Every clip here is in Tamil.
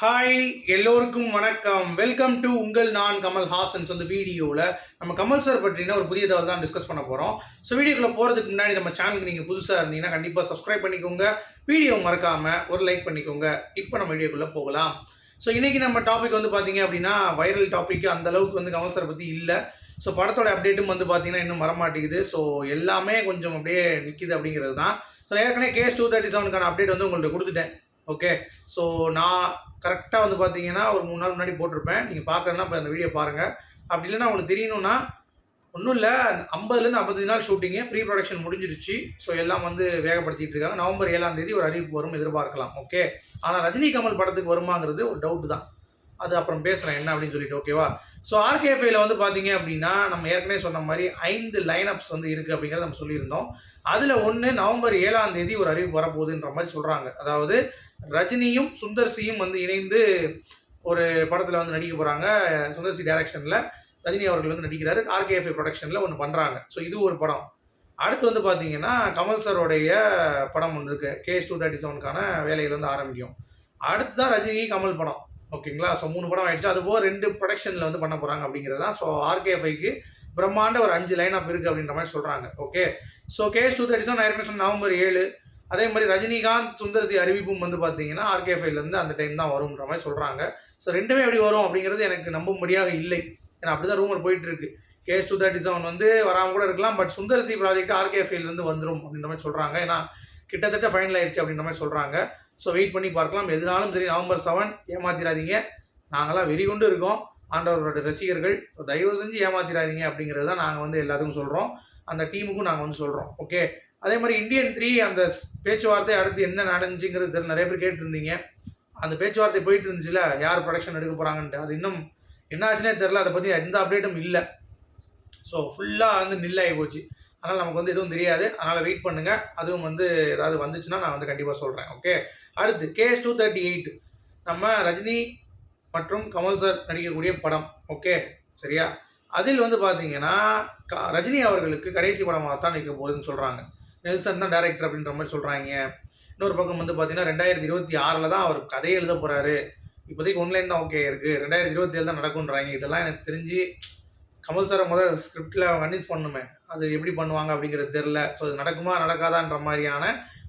ஹாய் எல்லோருக்கும் வணக்கம். வெல்கம் டு உங்கள் நான் கமல் ஹாசன்ஸ் அந்த வீடியோவில் நம்ம கமல் சார் பற்றின ஒரு புதிய தகவல் தான் டிஸ்கஸ் பண்ண போகிறோம் ஸோ வீடியோக்குள்ளே போகிறதுக்கு முன்னாடி நம்ம சேனலுக்கு நீங்கள் புதுசாக இருந்தீங்கன்னா கண்டிப்பாக சப்ஸ்கிரைப் பண்ணிக்கோங்க. வீடியோ மறக்காமல் ஒரு லைக் பண்ணிக்கோங்க. இப்போ நம்ம வீடியோக்குள்ளே போகலாம். ஸோ இன்றைக்கி நம்ம டாபிக் வந்து பார்த்தீங்க அப்படின்னா வைரல் டாபிக் அந்த அளவுக்கு வந்து கமல் சார் பற்றி இல்லை. ஸோ படத்தோட அப்டேட்டும் வந்து பார்த்தீங்கன்னா இன்னும் வரமாட்டேங்குது. ஸோ எல்லாமே கொஞ்சம் அப்படியே நிற்கிது அப்படிங்கிறது தான் ஸோ ஏற்கனவே கேஸ் டூ தேர்ட்டி செவனுக்கான அப்டேட் வந்து உங்கள்கிட்ட கொடுத்துட்டேன். ஓகே ஸோ நான் கரெக்டாக வந்து பார்த்தீங்கன்னா ஒரு மூணு நாள் முன்னாடி போட்டிருப்பேன். நீங்கள் பார்க்கறதுனா இப்போ அந்த வீடியோ பாருங்கள் அப்படி இல்லைன்னா உங்களுக்கு தெரியணும்னா ஒன்றும் இல்லை ஐம்பதுலேருந்து ஐம்பத்தஞ்சு நாள் ஷூட்டிங்கு ப்ரீ ப்ரொடக்ஷன் முடிஞ்சிருச்சு. ஸோ எல்லாம் வந்து வேகப்படுத்திட்டு இருக்காங்க. நவம்பர் ஏழாம் தேதி ஒரு அறிவிப்பு வரும் எதிர்பார்க்கலாம். ஓகே ஆனால் ரஜினி கமல் படத்துக்கு வருமாங்கிறது ஒரு டவுட் தான். அது அப்புறம் பேசுகிறேன் என்ன அப்படின்னு சொல்லிட்டு ஓகேவா ஸோ ஆர்கேஃபைல வந்து பார்த்தீங்க அப்படின்னா நம்ம ஏற்கனவே சொன்ன மாதிரி ஐந்து லைனப்ஸ் வந்து இருக்குது அப்படிங்கிறத நம்ம சொல்லியிருந்தோம். அதில் ஒன்று நவம்பர் ஏழாம் தேதி ஒரு அறிவிப்பு வரப்போகுதுன்ற மாதிரி சொல்கிறாங்க அதாவது ரஜினியும் சுந்தர்சியும் வந்து இணைந்து ஒரு படத்தில் வந்து நடிக்க போகிறாங்க சுந்தர்சி டைரக்ஷனில் ரஜினி அவர்கள் வந்து நடிக்கிறாரு. ஆர்கேஎஃப்ஐ ப்ரொடக்ஷனில் ஒன்று பண்ணுறாங்க ஸோ இது ஒரு படம். அடுத்து வந்து பார்த்தீங்கன்னா கமல் சருடைய படம் ஒன்று இருக்குது கேஎஸ் டூ தேர்ட்டி செவனுக்கான வேலைகள் வந்து ஆரம்பிக்கும். அடுத்து தான் ரஜினி கமல் படம். ஓகேங்களா? ஸோ மூணு படம் ஆயிடுச்சு. அது போக ரெண்டு ப்ரொடக்ஷனில் வந்து பண்ண போகிறாங்க அப்படிங்கிறது தான் ஸோ ஆர்கேஎஃப்ஐக்கு பிரம்மாண்ட ஒரு அஞ்சு லைன் அப் இருக்குது அப்படின்ற மாதிரி சொல்கிறாங்க okay so KS two thirty seven ஏற்கனவே நவம்பர் ஏழு. அதே மாதிரி ரஜினிகாந்த் சுந்தர்சி அறிவிப்பும் வந்து பார்த்தீங்கன்னா ஆர்கேஃபைலேருந்து அந்த டைம் தான் வரும்ன்ற மாதிரி சொல்கிறாங்க ஸோ ரெண்டுமே எப்படி வரும் அப்படிங்கிறது எனக்கு நம்பும்படியாக இல்லை. ஏன்னா அப்படி தான் ரூமர் போயிட்டுருக்கு KS KS two thirty seven வந்து வராமல் கூட இருக்கலாம். பட் சுந்தர்சி ப்ராஜெக்ட் ஆர்கேஃபைலேருந்து வந்துடும் அப்படின்ற மாதிரி சொல்கிறாங்க ஏன்னா கிட்டத்தட்ட ஃபைனல் ஆயிடுச்சு அப்படின்ற மாதிரி சொல்கிறாங்க ஸோ வெயிட் பண்ணி பார்க்கலாம். எதுனாலும் சரி நவம்பர் செவன் ஏமாத்திராதீங்க. நாங்களாம் வெறி கொண்டு இருக்கோம். ஆண்டவரோட ரசிகர்கள் தயவு செஞ்சு ஏமாத்திராதீங்க அப்படிங்கிறது தான் நாங்கள் வந்து எல்லாத்துக்கும் சொல்கிறோம் அந்த டீமுக்கும் நாங்கள் வந்து சொல்கிறோம் ஓகே அதே மாதிரி இந்தியன் த்ரீ அந்த பேச்சுவார்த்தை அடுத்து என்ன நடந்துச்சுங்கிறது தெரியல நிறைய பேர் கேட்டுருந்தீங்க. அந்த பேச்சுவார்த்தை போயிட்டு இருந்துச்சுல யார் ப்ரொடக்ஷன் எடுக்க போகிறாங்கன்ட்டு அது இன்னும் என்ன ஆச்சுன்னே தெரில அதை பற்றி எந்த அப்டேட்டும் இல்லை. ஸோ ஃபுல்லாக வந்து நில்லாகி போச்சு. அதனால் நமக்கு வந்து எதுவும் தெரியாது. அதனால் வெயிட் பண்ணுங்கள் அதுவும் வந்து ஏதாவது வந்துச்சுன்னா நான் வந்து கண்டிப்பாக சொல்கிறேன் ஓகே அடுத்து கேஎஸ் டூ தேர்ட்டி எயிட் நம்ம ரஜினி மற்றும் கமல் சார் நடிக்கக்கூடிய படம். ஓகே சரியா? அதில் வந்து பார்த்தீங்கன்னா ரஜினி அவர்களுக்கு கடைசி படமாக தான் நிற்க போகுதுன்னு சொல்கிறாங்க நெல்சன் தான் டேரக்டர் அப்படின்ற மாதிரி சொல்கிறாங்க இன்னொரு பக்கம் வந்து பார்த்தீங்கன்னா ரெண்டாயிரத்தி இருபத்தி ஆறில் தான் அவர் கதையை எழுத போகிறாரு இப்போதைக்கு ஒன்லைன் தான் ஓகே இருக்குது ரெண்டாயிரத்தி இருபத்தி ஏழு தான் நடக்குன்றாங்க இதெல்லாம் எனக்கு தெரிஞ்சு கமல் சாரை முதல் ஸ்கிரிப்டில் அவங்க கன்வின்ஸ் பண்ணுமே அது எப்படி பண்ணுவாங்க அப்படிங்கிறது தெரில ஸோ அது நடக்குமா நடக்காதான்ற மாதிரியான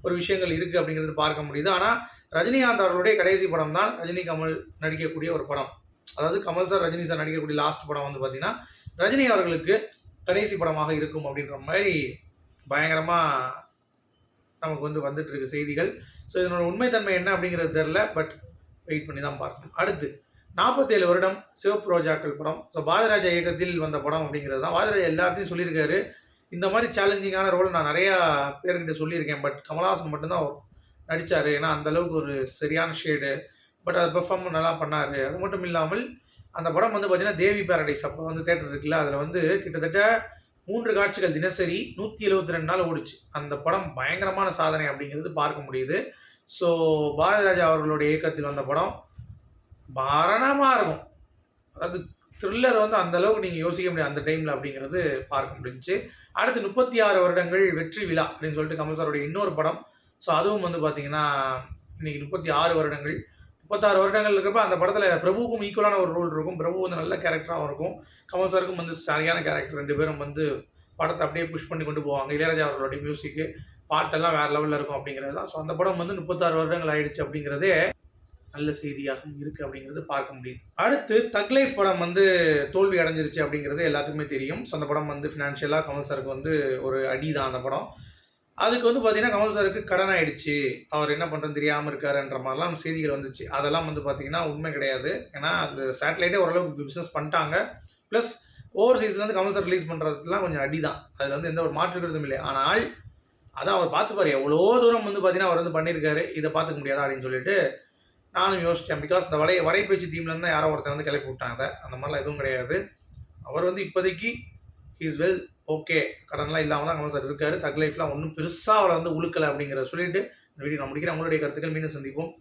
ஒரு விஷயங்கள் இருக்குது அப்படிங்கிறது பார்க்க முடியுது. ஆனால் ரஜினிகாந்த் அவர்களுடைய கடைசி படம் தான் ரஜினி கமல் நடிக்கக்கூடிய ஒரு படம். அதாவது கமல் சார் ரஜினி சார் நடிக்கக்கூடிய லாஸ்ட் படம் வந்து பார்த்தீங்கன்னா ரஜினி அவர்களுக்கு கடைசி படமாக இருக்கும் அப்படின்ற மாதிரி பயங்கரமாக நமக்கு வந்து வந்துட்டு இருக்கு செய்திகள். ஸோ இதனோட உண்மைத்தன்மை என்ன அப்படிங்கிறது தெரில பட் வெயிட் பண்ணி தான் பார்க்கணும். அடுத்து நாற்பத்தேழு வருடம் சிவப்பு ரோஜாக்கள் படம். ஸோ பாரதிராஜா இயக்கத்தில் வந்த படம் அப்படிங்கிறது தான். பாரதிராஜா எல்லாத்தையும் சொல்லியிருக்காரு. இந்த மாதிரி சேலஞ்சிங்கான ரோல் நான் நிறையா பேர்கிட்ட சொல்லியிருக்கேன். பட் கமல்ஹாசன் மட்டும்தான் நடித்தார் ஏன்னா அந்தளவுக்கு ஒரு சரியான ஷேடு பட் அதை பெர்ஃபார்ம் நல்லா பண்ணார். அது மட்டும் இல்லாமல் அந்த படம் வந்து பார்த்திங்கன்னா தேவி பேரடைஸ் அப்போ வந்து தேட்டர் இருக்குல்ல அதில் வந்து கிட்டத்தட்ட மூன்று காட்சிகள் தினசரி நூற்றி எழுபத்தி ரெண்டு நாள் ஓடிச்சு. அந்த படம் பயங்கரமான சாதனை அப்படிங்கிறது பார்க்க முடியுது. ஸோ பாரதிராஜா அவர்களுடைய இயக்கத்தில் வந்த படம். பாரணமாக இருக்கும் அதாவது த்ரில்லர் வந்து அந்த அளவுக்கு நீங்கள் யோசிக்க முடியாது அந்த டைமில் அப்படிங்கிறது பார்க்க முடிஞ்சு அடுத்து முப்பத்தி ஆறு வருடங்கள் வெற்றி விழா அப்படின்னு சொல்லிட்டு கமல் சாருடைய இன்னொரு படம். ஸோ அதுவும் வந்து பார்த்தீங்கன்னா இன்னைக்கு முப்பத்தி ஆறு வருடங்கள். முப்பத்தாறு வருடங்கள் இருக்கிறப்ப அந்த படத்தில் பிரபுவுக்கும் ஈக்குவலான ஒரு ரோல் இருக்கும். பிரபு வந்து நல்ல கேரக்டராகவும் இருக்கும். கமல் சாருக்கும் வந்து சரியான கேரக்டர் ரெண்டு பேரும் வந்து படத்தை அப்படியே புஷ் பண்ணி கொண்டு போவாங்க. இளையராஜா அவர்களுடைய மியூசிக்கு பாட்டெல்லாம் வேறு லெவலில் இருக்கும் அப்படிங்கிறது தான் ஸோ அந்த படம் வந்து முப்பத்தாறு வருடங்கள் ஆயிடுச்சு அப்படிங்கிறதே நல்ல செய்தியாகவும் இருக்குது அப்படிங்கிறது பார்க்க முடியுது. அடுத்து தக்லைஃப் படம் வந்து தோல்வி அடைஞ்சிருச்சு அப்படிங்கிறது எல்லாத்துக்குமே தெரியும். ஸோ அந்த படம் வந்து ஃபினான்ஷியலாக கமல் சாருக்கு வந்து ஒரு அடி தான் அந்த படம். அதுக்கு வந்து பார்த்தீங்கன்னா கமல் சாருக்கு கடன் ஆயிடுச்சு. அவர் என்ன பண்ணுறது தெரியாமல் இருக்காருன்ற மாதிரிலாம் செய்திகள் வந்துச்சு. அதெல்லாம் வந்து பார்த்தீங்கன்னா உண்மை கிடையாது. ஏன்னா அது சேட்டலைட்டே ஓரளவுக்கு பிஸ்னஸ் பண்ணிட்டாங்க. ப்ளஸ் ஓவர்சீஸ்லேருந்து கமல் சார் ரிலீஸ் பண்ணுறதுலாம் கொஞ்சம் அடி தான் அதில் வந்து எந்த ஒரு மாற்று கருத்தும் இல்லை. ஆனால் அதான் அவர் பார்த்துப்பாரு. எவ்வளோ தூரம் வந்து பார்த்தீங்கன்னா அவர் வந்து பண்ணியிருக்காரு. இதை பார்த்துக்க முடியாதா அப்படின்னு சொல்லிட்டு நானும் யோசித்தேன் பிகாஸ் இந்த வடை வடைப்பயிற்சி தீம்லேருந்து யாரோ ஒருத்தர் வந்து கிளப்பி விட்டாங்க. அந்த மாதிரிலாம் எதுவும் கிடையாது. அவர் வந்து இப்போதைக்கு இஸ் வெல் ஓகே கடன்லாம் இல்லாமல் தான் சார் இருக்காரு. தக் லைஃப்லாம் ஒன்றும் பெருசாக அவரை வந்து உழுக்கலை அப்படிங்கிறத சொல்லிட்டு இந்த வீடியோ நான் முடிக்கிறேன். உங்களுடைய கருத்துக்கள் மீண்டும் சந்திப்போம்.